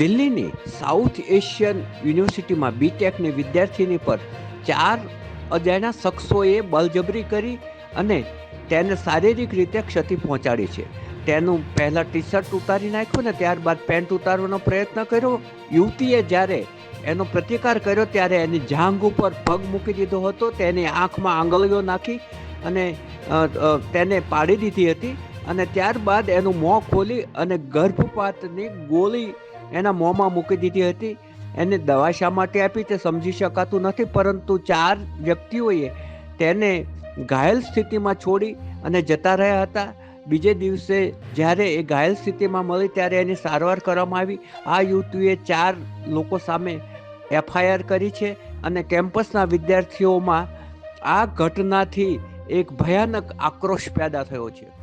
દિલ્હીની south Asian યુનિવર્સિટીમાં બીટેકની વિદ્યાર્થીની પર ચાર અજાણ્યા શખ્સોએ બળજબરી કરી અને તેને શારીરિક રીતે ક્ષતિ પહોંચાડી છે. તેનું પહેલાં ટી શર્ટ ઉતારી નાખ્યું ને ત્યારબાદ પેન્ટ ઉતારવાનો પ્રયત્ન કર્યો. યુવતીએ જ્યારે એનો પ્રતિકાર કર્યો ત્યારે એની જાંઘ ઉપર પગ મૂકી દીધો હતો. તેની આંખમાં આંગળીઓ નાખી અને તેને પાડી દીધી હતી અને ત્યારબાદ એનું મોં ખોલી અને ગર્ભપાતની ગોળી એના મોંમાં મૂકી દીધી હતી. એને દવા શા માટે આપી તે સમજી શકાતું નથી, પરંતુ ચાર વ્યક્તિઓએ તેને ઘાયલ સ્થિતિમાં છોડી અને જતા રહ્યા હતા. બીજે દિવસે જ્યારે એ ઘાયલ સ્થિતિમાં મળી ત્યારે એની સારવાર કરવામાં આવી. આ યુવતીએ ચાર લોકો સામે એફઆઈઆર કરી છે અને કેમ્પસના વિદ્યાર્થીઓમાં આ ઘટનાથી એક ભયાનક આક્રોશ પેદા થયો છે.